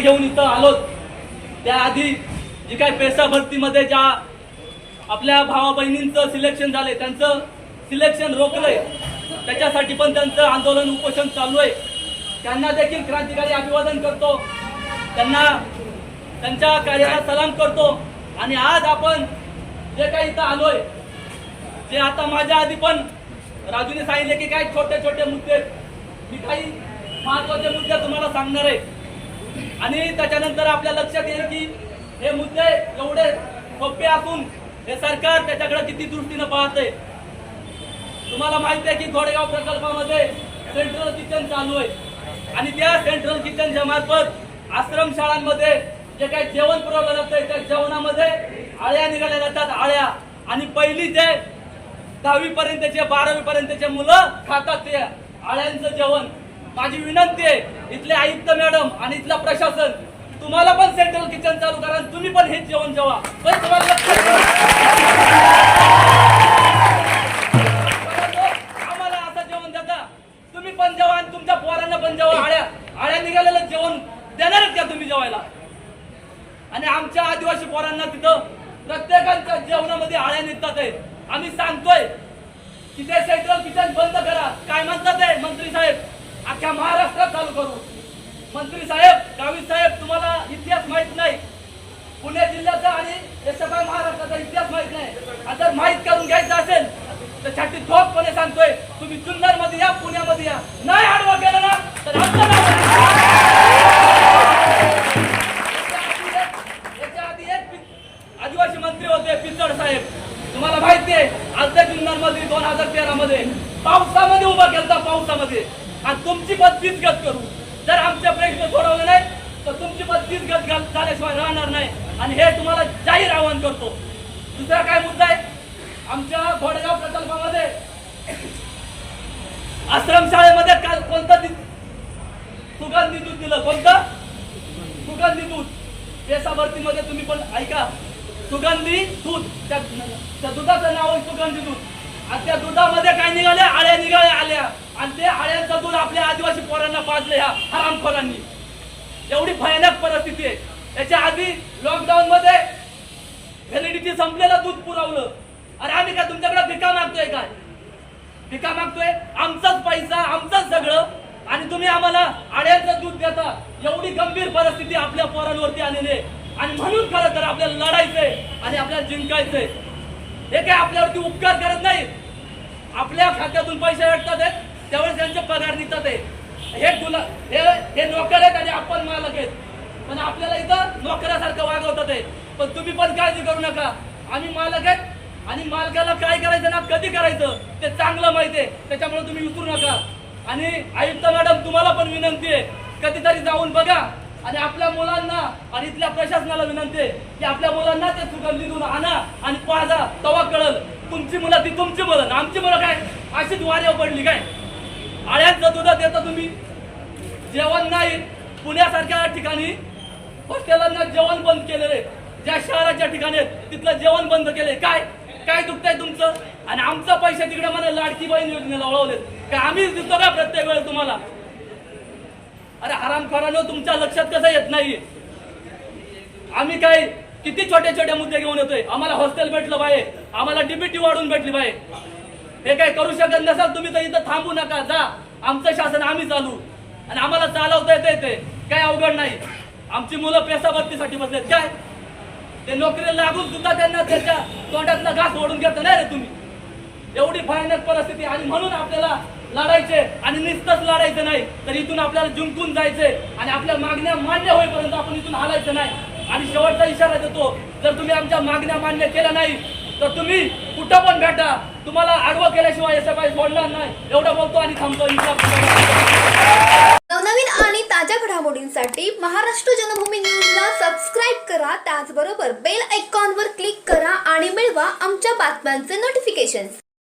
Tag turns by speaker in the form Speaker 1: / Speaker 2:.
Speaker 1: मागण्या घेऊन इथं आलो त्याआधी जी काय पेसा भरतीमध्ये ज्या आपल्या भावा बहिणींचं सिलेक्शन झाले त्यांचं सिलेक्शन रोखलंय. त्याच्यासाठी पण त्यांचं आंदोलन उपोषण चालू आहे. त्यांना देखील क्रांतिकारी अभिवादन करतो. त्यांना त्यांच्या कार्याला सलाम करतो. आणि आज आपण जे काही इथं आलोय जे आता माझ्या आधी पण राजूने सांगितले की काय छोटे छोटे मुद्दे मी काही महत्त्वाचे मुद्दे तुम्हाला सांगणार आहे. आणि त्याच्यानंतर आपल्या लक्षात येईल की हे मुद्दे एवढे सोपे असून हे सरकार त्याच्याकडे किती दृष्टीनं पाहते तुम्हाला माहिती आहे की घोडेगाव प्रकल्पामध्ये सेंट्रल किचन चालू आहे. आणि त्या सेंट्रल किचनच्या मार्फत आश्रम शाळांमध्ये जे काही जेवण पुरवलं जातं त्या जेवणामध्ये आळ्या निघाल्या जातात आळ्या. आणि पहिली जे दहावी पर्यंतचे बारावी पर्यंतचे मुलं खातात ते आळ्यांचं जेवण. माझी विनंती आहे इथले आयुक्त मॅडम आणि इथलं प्रशासन तुम्हाला पण सेंट्रल किचन चालू करा आणि तुम्ही पण हेच जेवण जेवा. पण तुम्हाला आम्हाला असं जेवण देता. तुम्ही पण जेवा आणि तुमच्या पोरांना पण जेवा. आळ्या आळ्या निघालेलं जेवण देणारच का तुम्ही जेवायला? आणि आमच्या आदिवासी पोरांना तिथं प्रत्येकाच्या जेवणामध्ये आळ्या निघतात आहे. आम्ही सांगतोय की ते सेंट्रल किचन बंद करा. काय म्हणतात आहे मंत्री साहेब? अख्ख्या महाराष्ट्रात चालू करू. मंत्री साहेब गावी साहेब तुम्हाला इतिहास माहीत नाही. पुणे जिल्ह्याचा आणि सगळ्या महाराष्ट्राचा इतिहास माहीत नाही. आणि जर माहीत करून घ्यायचं असेल तर छाती ठोकपणे सांगतोय तुम्ही जुन्नरमध्ये या पुण्यामध्ये या. नाही आडवा केलं ना तर याच्या आधी एक आदिवासी मंत्री होते पिचड साहेब. तुम्हाला माहिती आहे आजच्या जुन्नरमध्ये दोन हजार तेरा मध्ये पावसामध्ये उभा केलता पावसामध्ये. आणि तुमची पदवीच गत करू. जर आमचे प्रश्न सोडवले नाही तर तुमची पदवीच गत घाल- झाल्याशिवाय राहणार नाही. आणि हे तुम्हाला जाहीर आवाहन करतो. दुसरा काय मुद्दा आहे? आमच्या घोडेगाव प्रकल्पामध्ये आश्रमशाळेमध्ये काल कोणतं सुगंधी दूध दिलं? कोणतं? सुगंधी दूध. केसा भरतीमध्ये तुम्ही पण ऐका. सुगंधी दूध. त्या त्या दुधाचं नाव आहे सुगंधी दूध. आणि त्या दुधामध्ये काय निघाले आळ्या निघाल्या. आणि ते आळ्यांचं दूध आपल्या आदिवासी पोरांना पाजलं ह्या हरामखोरांनी. एवढी भयानक परिस्थिती आहे. याच्या आधी लॉकडाऊन मध्ये व्हॅलिडिटी संपलेलं दूध पुरवलं. अरे आम्ही काय तुमच्याकडे भिका मागतोय काय? भिका मागतोय? आमचाच पैसा आमचंच सगळं. आणि तुम्ही आम्हाला आड्याचं दूध देता. एवढी गंभीर परिस्थिती आपल्या पोरांवरती आलेली आहे. आणि म्हणून खरं तर आपल्याला लढायचंय आणि आपल्याला जिंकायचंय. हे काय आपल्यावरती उपकार करत नाही? आपल्या खात्यातून पैसे भेटतात आहेत त्यावेळेस त्यांचे पगार निघतात आहे. हे गुला हे हे नोकर आहेत आणि आपण मालक आहेत. पण आपल्याला इथं नोकरासारखं वागवतात आहे. पण तुम्ही पण काळजी करू नका. आम्ही मालक आहेत. आणि मालकाला काय करायचं ना कधी करायचं ते चांगलं माहिती आहे. त्याच्यामुळे तुम्ही विसरू नका. आणि आयुक्त मॅडम तुम्हाला पण विनंती आहे. कधीतरी जाऊन बघा. आणि आपल्या मुलांना आणि इथल्या प्रशासनाला विनंती आहे की आपल्या मुलांना ते सुगंधीतून आणा आणि पाहा तवा कळल. तुमची मुलं ती तुमची मुलं. आमची मुलं काय? अशीच वाऱ्यावर पडली काय? आळ्यांचं दुधात देता तुम्ही जेवण नाही पुण्यासारख्या ठिकाणी हॉस्टेलांना जेवण बंद केलेले ज्या शहराच्या ठिकाणी आहेत तिथलं जेवण बंद केलंय काय? काय दुखतंय तुमचं? आणि आमचं पैसे तिकडे मला लाडकी बहीण योजनेला वळवलेत काय आम्हीच देतो का प्रत्येक वेळेस तुम्हाला? अरे हरामखोरानं तुमच्या लक्षात कसं येत नाही आम्ही काय किती छोटे छोटे मुद्दे घेऊन येतोय? आम्हाला हॉस्टेल भेटलं पाहिजे. आम्हाला डीबीटी वाढून भेटली पाहिजे. हे काय करू शकत नसाल तुम्ही तर इथं थांबू नका जा. आमचं शासन आम्ही चालू. आणि आम्हाला चालवता येते ते. काय अवघड नाही. आमची मुलं पेसा भरतीसाठी बसलेत. काय? ते नोकरीला लागून सुद्धा त्यांना त्याच्या तोंडातला घास ओढून घेत नाही रे तुम्ही. एवढी भयानक परिस्थिती. आणि म्हणून आपल्याला लढायचे आणि निस्तच लढायचं नाही. तर इथून आपल्याला जिंकून जायचे आणि आपल्या मागण्या मान्य होईपर्यंत आपण इथून हालायचं नाही. आणि शेवटचा इशारा देतो जर तुम्ही आमच्या मागण्या मान्य केल्या नाही तर तुम्ही कुठं पण भेटा. तुम्हाला आडवं केल्याशिवाय हे आय सोडणार नाही. एवढं बोलतो आणि थांबतो.
Speaker 2: नवनवीन आणि ताज्या घडामोडींसाठी महाराष्ट्र जनभूमी न्यूजला सबस्क्राईब करा. त्याचबरोबर बेल आयकॉनवर क्लिक करा आणि मिळवा आमच्या बातम्यांचे नोटिफिकेशन्स